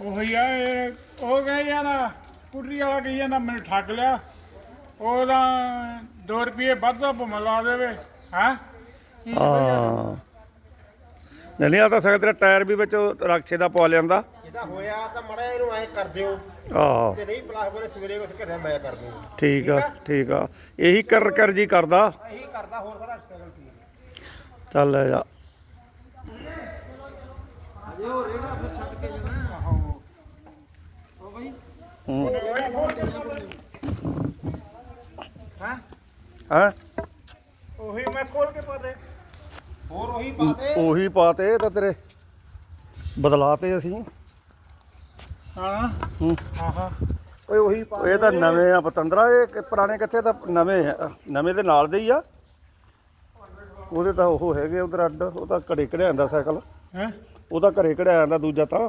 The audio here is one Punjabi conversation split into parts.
ਉਹੀ ਆ ਇਹ ਉਹ ਕਹੇ ਜਾਂਦਾ ਕੁਟਰੀ ਵਾਲਾ ਕਹੀ ਜਾਂਦਾ ਮੈਨੂੰ ਠੱਗ ਲਿਆ। ਉਹਦਾ 2 ਰੁਪਏ ਵੱਧ ਦਾ ਭੁਮਾ ਲਾ ਦੇਵੇ ਹਾਂ? ਹਾਂ। ਨਹੀਂ ਆ ਤਾਂ ਸਕਦਾ ਤੇਰਾ ਟਾਇਰ ਵੀ ਵਿੱਚ ਰਕਸ਼ੇ ਦਾ ਪਵਾ ਲਿਆਂਦਾ। ਇਹਦਾ ਹੋਇਆ ਤਾਂ ਮੜਾ ਇਹਨੂੰ ਐ ਕਰ ਦਿਓ। ਆਹ। ਤੇ ਨਹੀਂ ਪਲਾਸ ਬਣੇ ਸਵੇਰੇ ਉੱਠ ਘਰੇ ਮੈਂ ਕਰ ਦੂੰ ਠੀਕ ਆ ਠੀਕ ਆ? ਇਹੀ ਕਰ ਕਰ ਜੀ ਕਰਦਾ। ਇਹੀ ਕਰਦਾ ਹੋਰ ਸਾਰਾ ਸਟਰਗਲ ਠੀਕ ਚੱਲ ਲੈ ਜਾ। ਉਹ ਰੇੜਾ ਫਿਰ ਛੱਡ ਕੇ ਜਾਣਾ ਉਹ ਬਈ ਹੂੰ। ਹਾਂ। ਹੈਂ ਉਹੀ ਮੈਂ ਖੋਲ ਕੇ ਪਾ ਦੇ। ਹੋਰ ਉਹੀ ਪਾ ਦੇ। ਉਹੀ ਪਾਤੇ ਇਹ ਤਾਂ ਤੇਰੇ ਬਦਲਾਤੇ ਅਸੀਂ। ਹਾਂ। ਹੂੰ। ਆਹਾ। ਓਏ ਉਹੀ ਪਾ ਇਹ ਤਾਂ ਨਵੇਂ ਆ ਪਤੰਦਰਾ ਇਹ ਕਿ ਪੁਰਾਣੇ ਕਿੱਥੇ ਤਾਂ ਨਵੇਂ ਆ ਨਵੇਂ ਦੇ ਨਾਲ ਦੇ ਹੀ ਆ। ਉਹਦੇ ਤਾਂ ਉਹ ਹੈਗੇ ਉਧਰ ਅੱਡ ਉਹ ਤਾਂ ਘੜੇ ਕਢਿਆਂ ਦਾ ਸਾਈਕਲ। ਹੈ? ਉਹ ਤਾਂ ਘਰੇ ਕਢਿਆ ਜਾਂਦਾ ਦੂਜਾ ਤਾਂ।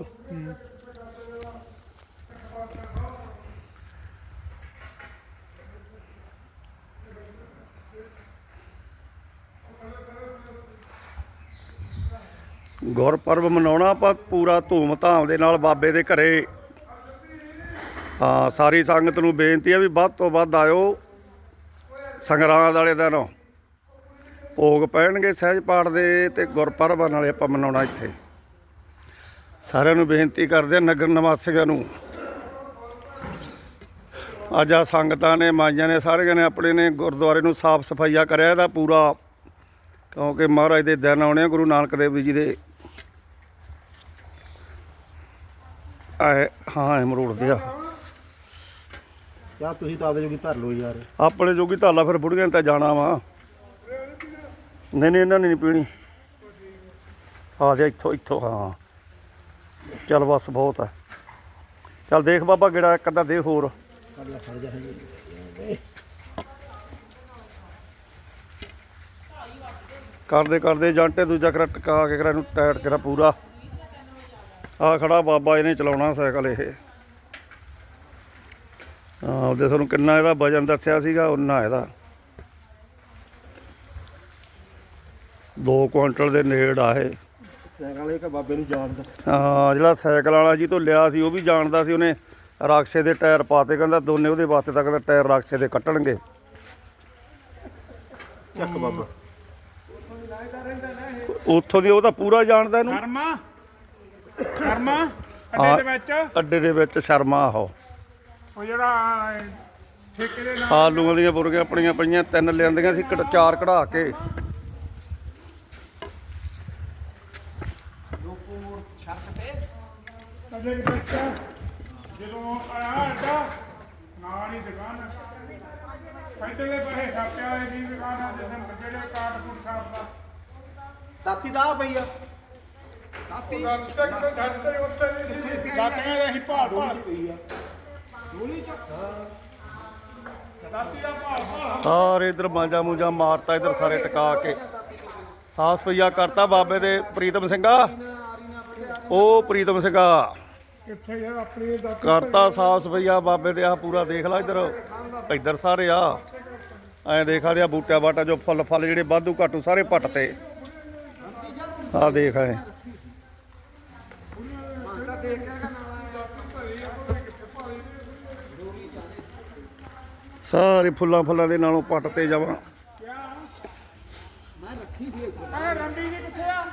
ਗੁਰਪੁਰਬ ਮਨਾਉਣਾ ਆਪਾਂ ਪੂਰਾ ਧੂਮ ਧਾਮ ਦੇ ਨਾਲ ਬਾਬੇ ਦੇ ਘਰੇ। ਹਾਂ, ਸਾਰੀ ਸੰਗਤ ਨੂੰ ਬੇਨਤੀ ਹੈ ਵੀ ਵੱਧ ਤੋਂ ਵੱਧ ਆਇਓ ਸੰਗਰਾਂਦ ਵਾਲੇ ਦਿਨ। ਭੋਗ ਪੈਣਗੇ ਸਹਿਜ ਪਾਠ ਦੇ ਤੇ ਗੁਰਪੁਰਬ ਨਾਲੇ ਆਪਾਂ ਮਨਾਉਣਾ ਇੱਥੇ। ਸਾਰਿਆਂ ਨੂੰ ਬੇਨਤੀ ਕਰਦੇ ਆ ਨਗਰ ਨਿਵਾਸੀਆਂ ਨੂੰ। ਅੱਜ ਆ ਸੰਗਤਾਂ ਨੇ ਮਾਈਆਂ ਨੇ ਸਾਰਿਆਂ ਨੇ ਆਪਣੇ ਨੇ ਗੁਰਦੁਆਰੇ ਨੂੰ ਸਾਫ਼ ਸਫਾਈਆ ਕਰਿਆ ਇਹਦਾ ਪੂਰਾ। ਕਿਉਂਕਿ ਮਹਾਰਾਜ ਦੇ ਦਿਨ ਆਉਣੇ ਆ ਗੁਰੂ ਨਾਨਕ ਦੇਵ ਜੀ ਦੇ। ਆਏ ਹਾਂ ਅਮਰੂਦ ਦੇ ਆ ਯਾ ਤੁਸੀਂ ਤਾਂ ਆਪਦੇ ਜੋਗੀ ਧਰ ਲਓ ਯਾਰ। ਆਪਣੇ ਜੋਗੀ ਧਾਲਾ ਫਿਰ ਬੁੜੀਆਂ ਨੇ ਤਾਂ ਜਾਣਾ ਵਾ। ਨਹੀਂ ਨਹੀਂ ਇਹਨਾਂ ਨੇ ਨਹੀਂ ਪੀਣੀ। ਆ ਜਾ ਇੱਥੋਂ ਇੱਥੋਂ ਹਾਂ। ਚੱਲ ਬਸ ਬਹੁਤ ਹੈ ਚੱਲ ਦੇਖ ਬਾਬਾ ਗੇੜਾ ਇੱਕ ਅੱਧਾ ਦੇ ਹੋਰ। ਕਰਦੇ ਕਰਦੇ ਜਾਂਟੇ ਦੂਜਾ ਕਰ ਟਕਾ ਕੇ ਕਰਾ ਨੂੰ ਟਾਇਟ ਕਰਾ ਪੂਰਾ। ਆ ਖੜਾ ਬਾਬਾ ਇਹਨੇ ਚਲਾਉਣਾ ਸਾਈਕਲ ਇਹ। ਹਾਂ, ਉਹਦੇ ਤੁਹਾਨੂੰ ਕਿੰਨਾ ਇਹਦਾ ਵਜਨ ਦੱਸਿਆ ਸੀਗਾ ਉਹਨਾਂ ਇਹਦਾ। 2 ਕੁਇੰਟਲ ਦੇ ਨੇੜ ਆ ਇਹ। ਸਾਈਕਲ ਵਾਲੇ ਕਾ ਬਾਬੇ ਨੂੰ ਜਾਣਦਾ। ਹਾਂ ਜਿਹੜਾ ਸਾਈਕਲ ਵਾਲਾ ਜੀ ਤੋਂ ਲਿਆ ਸੀ ਉਹ ਵੀ ਜਾਣਦਾ ਸੀ ਉਹਨੇ ਰਾਖਸ਼ੇ ਦੇ ਟਾਇਰ ਪਾਤੇ ਕਹਿੰਦਾ ਦੋਨੇ ਉਹਦੇ ਵਾਸਤੇ ਤਾਂ ਕਹਿੰਦਾ ਟਾਇਰ ਰਾਖਸ਼ੇ ਦੇ ਕੱਟਣਗੇ। ਚੱਕ ਬਾਬਾ। ਉੱਥੋਂ ਦੀ ਉਹ ਤਾਂ ਪੂਰਾ ਜਾਣਦਾ ਇਹਨੂੰ। ਕਰਮਾ ਹਾਂ। ਅੱਡੇ ਦੇ ਵਿੱਚ? ਅੱਡੇ ਦੇ ਵਿੱਚ ਸ਼ਰਮਾ ਉਹ ਉਹ ਜਿਹੜਾ ਠੇਕੇ ਦੇ ਨਾਲ ਆਲੂਆਂ ਦੀਆਂ ਬੁਰਗੀਆਂ ਆਪਣੀਆਂ ਪਈਆਂ ਤਿੰਨ ਲਿਆਂਦੀਆਂ ਸੀ ਚਾਰ ਕਢਾ ਕੇ। ਅੱਡੇ ਦੇ ਵਿੱਚ ਜਦੋਂ ਆਇਆ ਅੱਡਾ ਨਾਲ ਹੀ ਦੁਕਾਨ ਪਹਿਲੇ ਦੇ ਬਰੇ ਛਾਪਿਆ ਵਾਲੀ ਦੀ ਦੁਕਾਨ ਆ ਜਿਸ ਜਿਹੜੇ ਕਾਰਡਬੋਰਡ ਛਾਪਦਾ ਤਾਤੀ ਦਾ ਪਈ ਆ। ਗੱਲ ਤੱਕ ਤੋਂ ਛੱਡ ਤੇ ਉੱਤੇ ਨਹੀਂ ਬਾਕੀਆਂ ਦੇ ਅਸੀਂ ਭਾਲ ਭਾਲ ਪਈ ਆ। ਦਾਤੀ ਦਾ ਭਾਲ ਭਾਲ। ਸਾਰੇ ਇਧਰ ਮਾਂਜਾ ਮੂੰਜਾ ਮਾਰਤਾ ਇਧਰ ਸਾਰੇ ਟਿਕਾ ਕੇ। ਸਾਸ ਪਈਆ ਕਰਤਾ ਬਾਬੇ ਦੇ ਪ੍ਰੀਤਮ ਸਿੰਘਾ। ਉਹ ਪ੍ਰੀਤਮ ਸਿੰਘਾ। ਕਿੱਥੇ ਯਾਰ ਆਪਣੀ ਦਾਤੀ ਕਰਤਾ ਸਾਫ਼ ਸਫਾਈਆ ਬਾਬੇ ਦੇ ਆ ਪੂਰਾ ਦੇਖ ਲੈ ਇਧਰ। ਇਧਰ ਸਾਰੇ ਆ। ਐਂ ਦੇਖਾ ਰਿਆ ਬੂਟਿਆ ਬਾਟਾ ਜੋ ਫੁੱਲ ਫਲ ਜਿਹੜੇ ਵਾਧੂ ਘਾਟੂ ਸਾਰੇ ਪੱਟ ਤੇ। ਆ ਦੇਖ ਐ। ਸਾਰੇ ਫੁੱਲਾਂ ਫੁੱਲਾਂ ਦੇ ਨਾਲੋਂ ਪੱਟ ਤੇ ਜਾਵਾਂ। ਆ ਰੰਡੀ ਜੀ ਕਿੱਥੇ ਆ?